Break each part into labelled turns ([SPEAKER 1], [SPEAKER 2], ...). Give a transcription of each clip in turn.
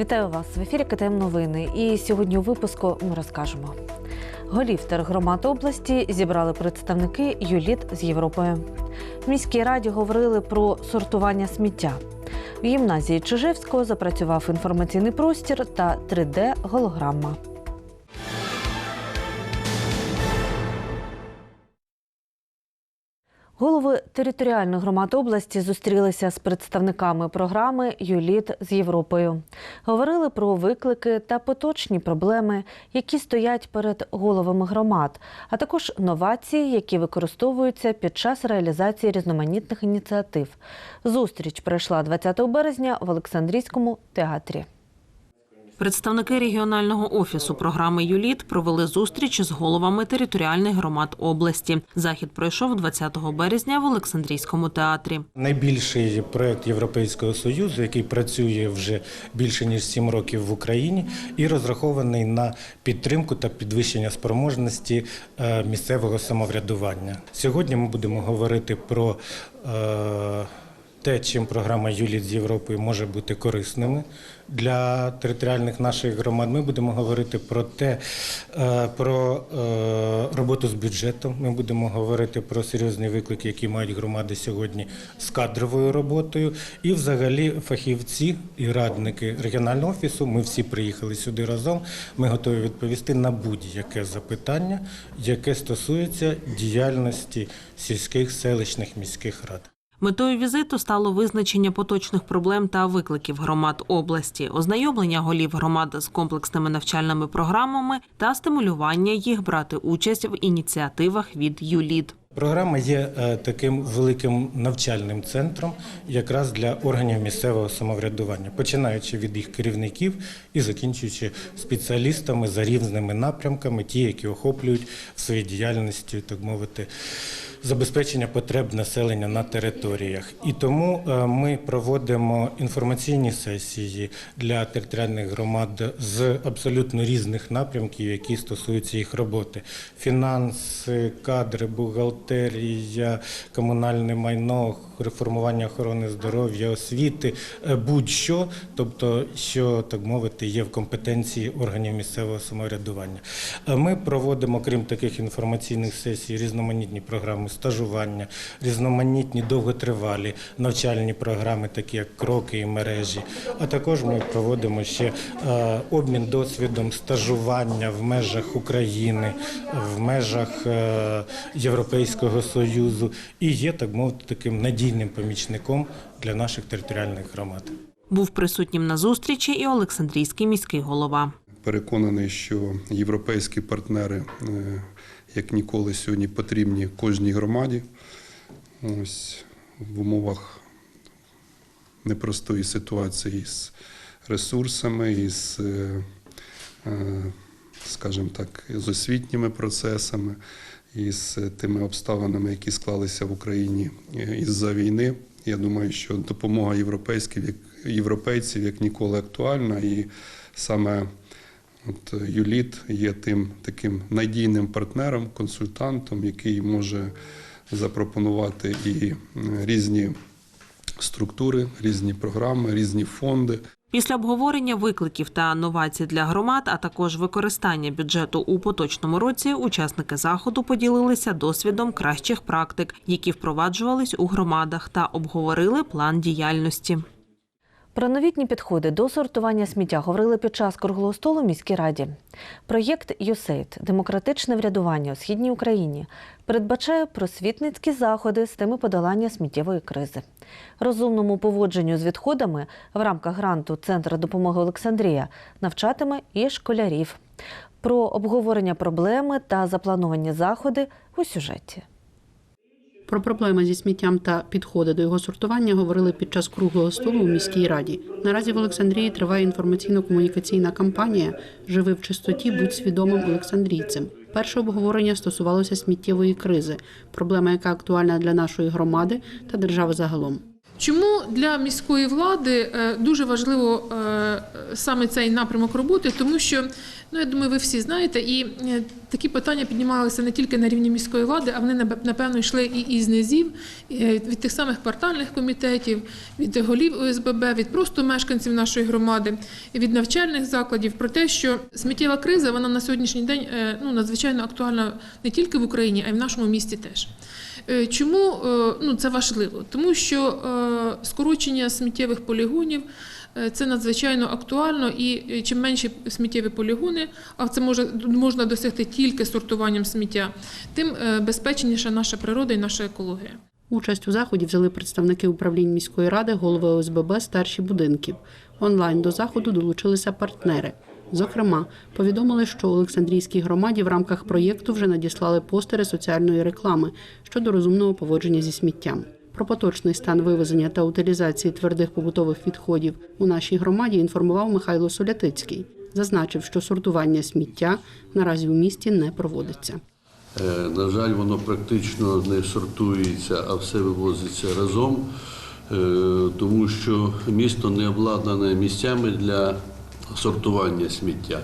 [SPEAKER 1] Вітаю вас в ефірі КТМ Новини. І сьогодні у випуску ми розкажемо. Голів тергромад області зібрали представники ЮЛІТ з Європою. В міській раді говорили про сортування сміття. В гімназії Чижевського запрацював інформаційний простір та 3D-голограма. Голови територіальних громад області зустрілися з представниками програми ЮЛІТ з Європою. Говорили про виклики та поточні проблеми, які стоять перед головами громад, а також новації, які використовуються під час реалізації різноманітних ініціатив. Зустріч пройшла 20 березня в Олександрійському театрі.
[SPEAKER 2] Представники регіонального офісу програми ЮЛІТ провели зустріч з головами територіальних громад області. Захід пройшов 20 березня в Олександрійському театрі.
[SPEAKER 3] Найбільший проект Європейського союзу, який працює вже більше ніж сім років в Україні, і розрахований на підтримку та підвищення спроможності е, місцевого самоврядування. Сьогодні ми будемо говорити про е, те, чим програма Юліт з Європою може бути корисними для територіальних наших громад. Ми будемо говорити про те, е, про е, роботу з бюджетом. Ми будемо говорити про серйозні виклики, які мають громади сьогодні з кадровою роботою. І, взагалі, фахівці і радники регіонального офісу. Ми всі приїхали сюди разом. Ми готові відповісти на будь-яке запитання, яке стосується діяльності сільських селищних міських рад.
[SPEAKER 2] Метою візиту стало визначення поточних проблем та викликів громад області, ознайомлення голів громад з комплексними навчальними програмами та стимулювання їх брати участь в ініціативах від ЮЛІТ.
[SPEAKER 3] Програма є е, таким великим навчальним центром якраз для органів місцевого самоврядування, починаючи від їх керівників і закінчуючи спеціалістами за різними напрямками, ті, які охоплюють в своїй діяльності, так мовити, забезпечення потреб населення на територіях. І тому е, ми проводимо інформаційні сесії для територіальних громад з абсолютно різних напрямків, які стосуються їх роботи: фінанси, кадри, бухгалтерія, комунальне майно, реформування охорони здоров'я, освіти, е, будь-що, тобто, що так мовити, є в компетенції органів місцевого самоврядування. Е, Ми проводимо, крім таких інформаційних сесій, різноманітні програми стажування, різноманітні довготривалі навчальні програми, такі як кроки і мережі. А також ми проводимо ще е, обмін досвідом стажування в межах України, в межах е, Європейського союзу і є так мовити таким надійним помічником для наших територіальних громад.
[SPEAKER 2] Був присутнім на зустрічі і Олександрійський міський голова.
[SPEAKER 4] Переконаний, що європейські партнери е, як ніколи сьогодні потрібні кожній громаді. Ось в умовах непростої ситуації з ресурсами, із, е, е, скажімо так, з освітніми процесами, із тими обставинами, які склалися в Україні е, із-за війни. Я думаю, що допомога європейців як ніколи актуальна, і саме От е, Юліт є тим таким надійним партнером, консультантом, який може запропонувати і е, різні структури, різні програми, різні фонди.
[SPEAKER 2] Після обговорення викликів та новацій для громад, а також використання бюджету у поточному році, учасники заходу поділилися досвідом кращих практик, які впроваджувались у громадах, та обговорили план діяльності.
[SPEAKER 1] Про новітні підходи до сортування сміття говорили під час круглого столу в міській раді. Проєкт «ЮСЕЙД» – демократичне врядування у східній Україні передбачає просвітницькі заходи з теми подолання сміттєвої кризи. Розумному поводженню з відходами в рамках гранту Центра допомоги Олександрія навчатиме і школярів. Про обговорення проблеми та заплановані заходи у сюжеті.
[SPEAKER 5] Про проблеми зі сміттям та підходи до його сортування говорили під час круглого столу у міській раді. Наразі в Олександрії триває інформаційно-комунікаційна кампанія Живи в чистоті, будь свідомим олександрійцем. Перше обговорення стосувалося сміттєвої кризи, проблема, яка актуальна для нашої громади та держави загалом.
[SPEAKER 6] Чому для міської влади е, дуже важливо е, саме цей напрямок роботи? Тому що ну я думаю, ви всі знаєте, і е, такі питання піднімалися не тільки на рівні міської влади, а вони нап- напевно йшли і із низів від тих самих квартальних комітетів, від голів ОСББ, від просто мешканців нашої громади, від навчальних закладів про те, що сміттєва криза вона на сьогоднішній день ну надзвичайно актуальна не тільки в Україні, а й в нашому місті теж. Е, Чому е, ну, це важливо? Тому що е, скорочення сміттєвих полігонів це надзвичайно актуально, і чим менші сміттєві полігони, а це може можна досягти тільки сортуванням сміття, тим безпечніша наша природа і наша екологія.
[SPEAKER 5] Участь у заході взяли представники управлінь міської ради, голови ОСББ, старші будинків. Онлайн до заходу долучилися партнери. Зокрема, повідомили, що Олександрійській громаді в рамках проєкту вже надіслали постери соціальної реклами щодо розумного поводження зі сміттям. Про поточний стан вивезення та утилізації твердих побутових відходів у нашій громаді інформував Михайло Солятицький. Зазначив, що сортування сміття наразі у місті не проводиться.
[SPEAKER 7] Е, На жаль, воно практично не сортується, а все вивозиться разом, е, тому що місто не обладнане місцями для сортування сміття.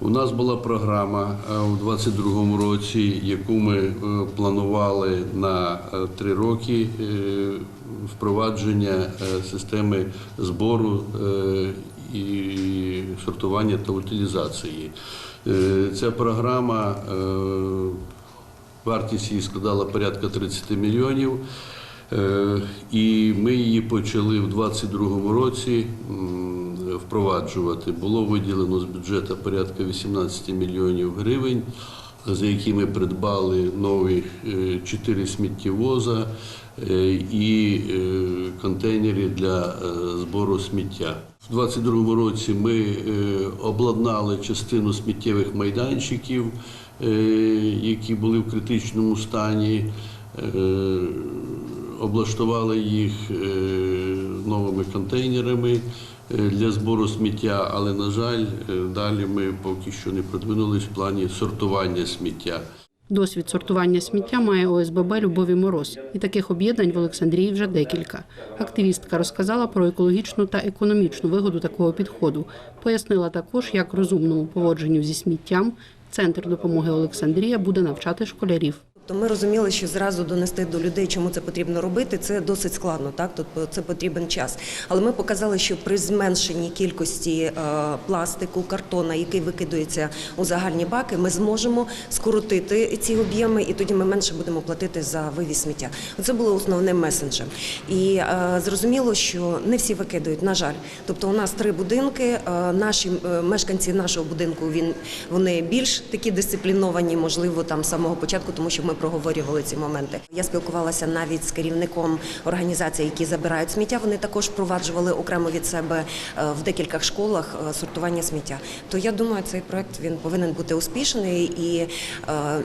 [SPEAKER 7] У нас була програма е, у 2022 році, яку ми е, планували на е, три роки впровадження системи збору і сортування та утилізації. Ця програма Вартість її складала порядка 30 мільйонів. І ми її почали в 2022 році впроваджувати. Було виділено з бюджету порядка 18 мільйонів гривень, за які ми придбали нові 4 сміттєвоза е, і е, контейнери для е, збору сміття. У 2022 році ми е, обладнали частину сміттєвих майданчиків, е, які були в критичному стані, е, облаштували їх е, новими контейнерами е, для збору сміття, але, на жаль, е, далі ми поки що не продвинулись в плані сортування сміття.
[SPEAKER 5] Досвід сортування сміття має ОСББ Любові Мороз, і таких об'єднань в Олександрії вже декілька. Активістка розказала про екологічну та економічну вигоду такого підходу. Пояснила також, як розумному поводженню зі сміттям центр допомоги Олександрія буде навчати школярів.
[SPEAKER 8] Тобто ми розуміли, що зразу донести до людей, чому це потрібно робити, це досить складно, так тобто це потрібен час. Але ми показали, що при зменшенні кількості е, пластику, картона, який викидується у загальні баки, ми зможемо скоротити ці об'єми, і тоді ми менше будемо платити за вивіз сміття. Це було основним месенджем. І е, зрозуміло, що не всі викидають, на жаль. Тобто, у нас три будинки. е, Наші мешканці нашого будинку він вони більш такі дисципліновані, можливо, там з самого початку, тому що ми проговорювали ці моменти. Я спілкувалася навіть з керівником організацій, які забирають сміття. Вони також впроваджували окремо від себе е, в декількох школах е, сортування сміття. То я думаю, цей проект він повинен бути успішний. І е,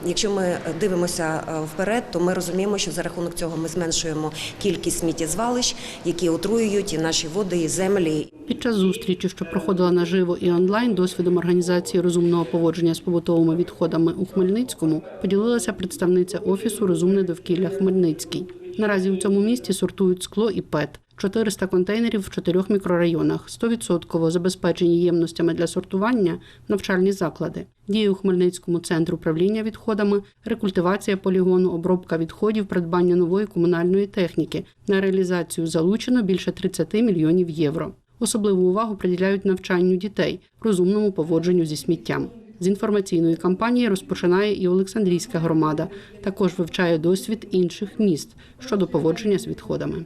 [SPEAKER 8] якщо ми дивимося вперед, то ми розуміємо, що за рахунок цього ми зменшуємо кількість сміттєзвалищ, які отруюють і наші води, і землі.
[SPEAKER 5] Під час зустрічі, що проходила наживо і онлайн, досвідом організації розумного поводження з побутовими відходами у Хмельницькому поділилася представниця офісу Розумне довкілля Хмельницький. Наразі у цьому місті сортують скло і ПЕТ. 400 контейнерів в чотирьох мікрорайонах, 100% забезпечені ємностями для сортування, навчальні заклади. Діє у Хмельницькому центр управління відходами, рекультивація полігону, обробка відходів, придбання нової комунальної техніки. На реалізацію залучено більше 30 мільйонів євро. Особливу увагу приділяють навчанню дітей, розумному поводженню зі сміттям. З інформаційної кампанії розпочинає і Олександрійська громада. Також вивчає досвід інших міст щодо поводження з відходами.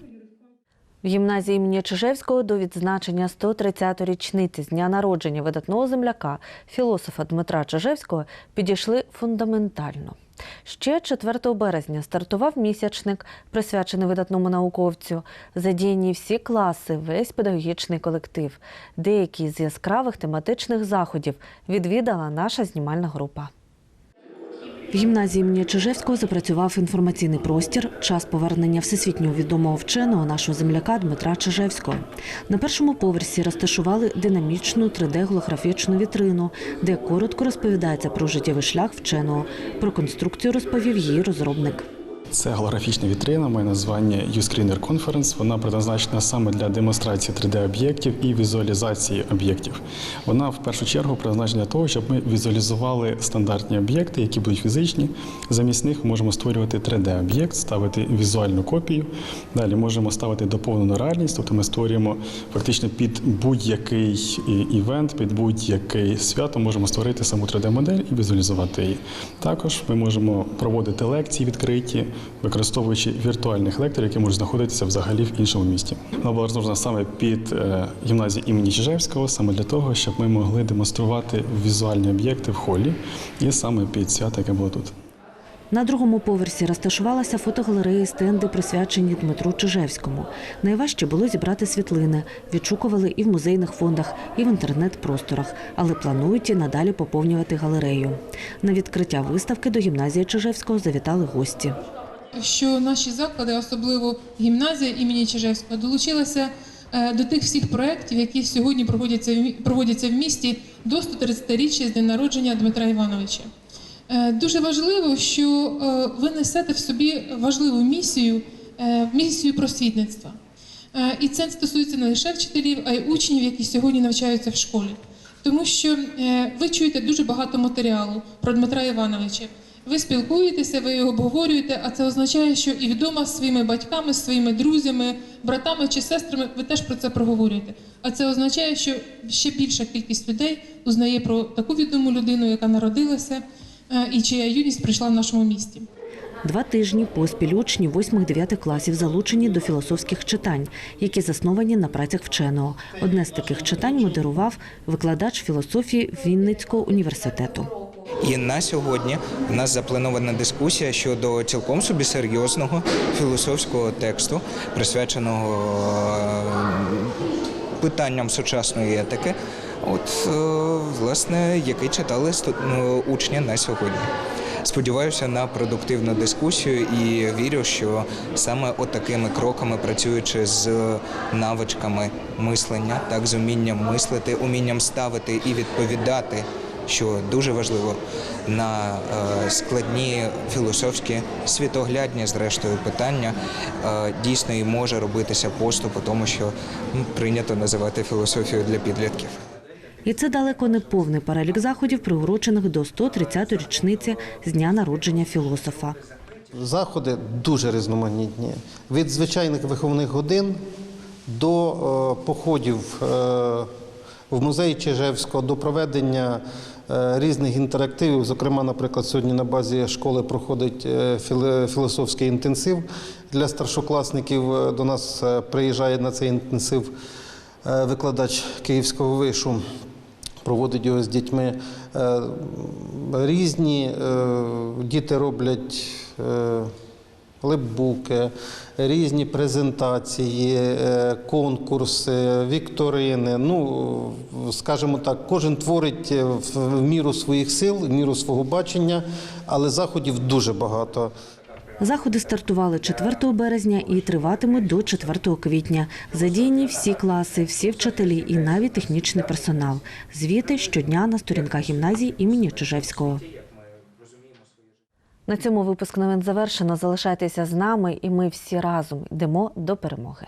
[SPEAKER 1] В гімназії імені Чижевського до відзначення 130-ї річниці з дня народження видатного земляка, філософа Дмитра Чижевського підійшли фундаментально. Ще 4 березня стартував місячник, присвячений видатному науковцю. Задіяні всі класи, весь педагогічний колектив. Деякі з яскравих тематичних заходів відвідала наша знімальна група. В гімназії імені Чижевського запрацював інформаційний простір час повернення всесвітньо відомого вченого нашого земляка Дмитра Чижевського. На першому поверсі розташували динамічну 3D-голографічну вітрину, де коротко розповідається про життєвий шлях вченого. Про конструкцію розповів її розробник.
[SPEAKER 9] Це голографічна вітрина, має названня U-Screener Conference. Вона предназначена саме для демонстрації 3D-об'єктів і візуалізації об'єктів. Вона в першу чергу призначена для того, щоб ми візуалізували стандартні об'єкти, які будуть фізичні. Замість них можемо створювати 3D-об'єкт, ставити візуальну копію. Далі можемо ставити доповнену реальність, тобто ми створюємо фактично під будь-який івент, під будь-яке свято можемо створити саму 3D-модель і візуалізувати її. Також ми можемо проводити лекції відкриті, використовуючи віртуальних лекторів, які можуть знаходитися взагалі в іншому місті. Вона була розроблена саме під е, гімназію імені Чижевського, саме для того, щоб ми могли демонструвати візуальні об'єкти в холі, і саме під свято, яке було тут.
[SPEAKER 1] На другому поверсі розташувалася фотогалерея, і стенди, присвячені Дмитру Чижевському. Найважче було зібрати світлини. Відшукували і в музейних фондах, і в інтернет-просторах, але планують і надалі поповнювати галерею. На відкриття виставки до гімназії Чижевського завітали гості.
[SPEAKER 6] Що наші заклади, особливо гімназія імені Чижевського, долучилася е, до тих всіх проєктів, які сьогодні проводяться в проводяться в місті до 130-річчя з дня народження Дмитра Івановича. Е, Дуже важливо, що е, ви несете в собі важливу місію, місію просвітництва. І це стосується не лише вчителів, а й учнів, які сьогодні навчаються в школі. Тому що ви чуєте дуже багато матеріалу про Дмитра Івановича. Ви спілкуєтеся, ви його обговорюєте, а це означає, що і вдома з своїми батьками, з своїми друзями, братами чи сестрами ви теж про це проговорюєте. А це означає, що ще більша кількість людей узнає про таку відому людину, яка народилася е, і чия юність прийшла в нашому місті.
[SPEAKER 1] Два тижні поспіль учні 8-9 класів залучені до філософських читань, які засновані на працях вченого. Одне з таких читань модерував викладач філософії Вінницького університету.
[SPEAKER 10] І на сьогодні в нас запланована дискусія щодо цілком собі серйозного філософського тексту, присвяченого е, питанням сучасної етики. От, е, власне, який читали ну, учні на сьогодні. Сподіваюся на продуктивну дискусію і вірю, що саме от кроками, працюючи з навичками мислення, так з умінням мислити, умінням ставити і відповідати що дуже важливо на е, складні філософські світоглядні, зрештою, питання е, дійсно і може робитися поступ у тому, що прийнято називати філософією для підлітків.
[SPEAKER 1] І це далеко не повний перелік заходів, приурочених до 130-ї річниці з дня народження філософа.
[SPEAKER 11] Заходи дуже різноманітні. Від звичайних виховних годин до е, походів в музей Чижевського, до проведення різних інтерактивів. Зокрема, наприклад, сьогодні на базі школи проходить е, філософський інтенсив для старшокласників. Е, До нас е, приїжджає на цей інтенсив е, викладач Київського вишу проводить його з дітьми. Е, Різні е, діти роблять е, лепбуки, різні презентації, е, конкурси, вікторини. Ну, скажімо так, кожен творить е, в міру своїх сил, в міру свого бачення, але заходів дуже багато.
[SPEAKER 1] Заходи стартували 4 березня і триватимуть до 4 квітня. Задіяні всі класи, всі вчителі і навіть технічний персонал. Звіти щодня на сторінках гімназії імені Чижевського. На цьому випуск новин завершено. Залишайтеся з нами, і ми всі разом йдемо до перемоги.